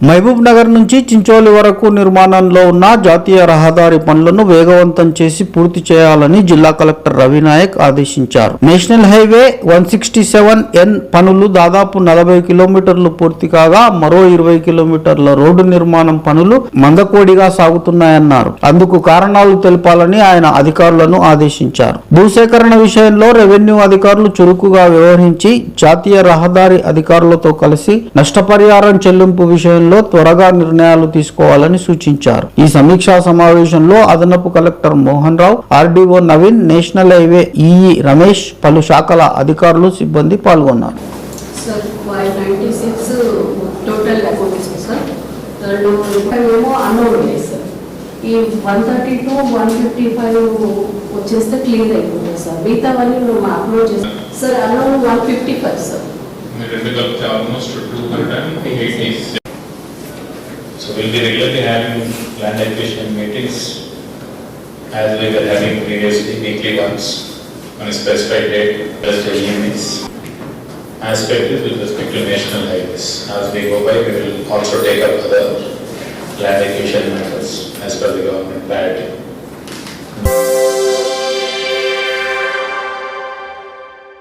మహబూబ్ నగర్ నుంచి చించోలి వరకు నిర్మాణంలో ఉన్న జాతీయ రహదారి పనులను వేగవంతం చేసి పూర్తి చేయాలని జిల్లా కలెక్టర్ రవినాయక్ ఆదేశించారు. National highway one sixty seven N పనులు దాదాపు నలభై కిలోమీటర్లు పూర్తి కాగా మరో ఇరవై కిలోమీటర్ల రోడ్డు నిర్మాణం పనులు మందకోడిగా సాగుతున్నాయన్నారు. అందుకు కారణాలు తెలపాలని ఆయన అధికారులను ఆదేశించారు. భూసేకరణ విషయంలో రెవెన్యూ అధికారులు చురుకుగా వ్యవహరించి జాతీయ రహదారి అధికారులతో కలిసి నష్టపరిహారం చెల్లింపు విషయంలో త్వరగా నిర్ణయాలు తీసుకోవాలని సూచించారు. ఈ సమీక్షా సమావేశంలో అదనపు collector Mohan Rao RDO Naveen national highway EE Ramesh పలు శాఖల అధికారులు సిబ్బంది పాల్గొన్నారు. ఈ one thirty two one fifty five వచ్చేస్తే క్లియర్ అయిపోతుంది సార్. మిగతావన్నీ మేము అప్లోడ్ చేస్తాం. Sir అన్నోడ్ one fifty five sir. So we'll be regularly having land acquisition meetings as we were having previously weekly ones on a specified date, just evenings. Aspect is with respect to national highways. As we go by, we will also take up other land acquisition matters as per the government priority.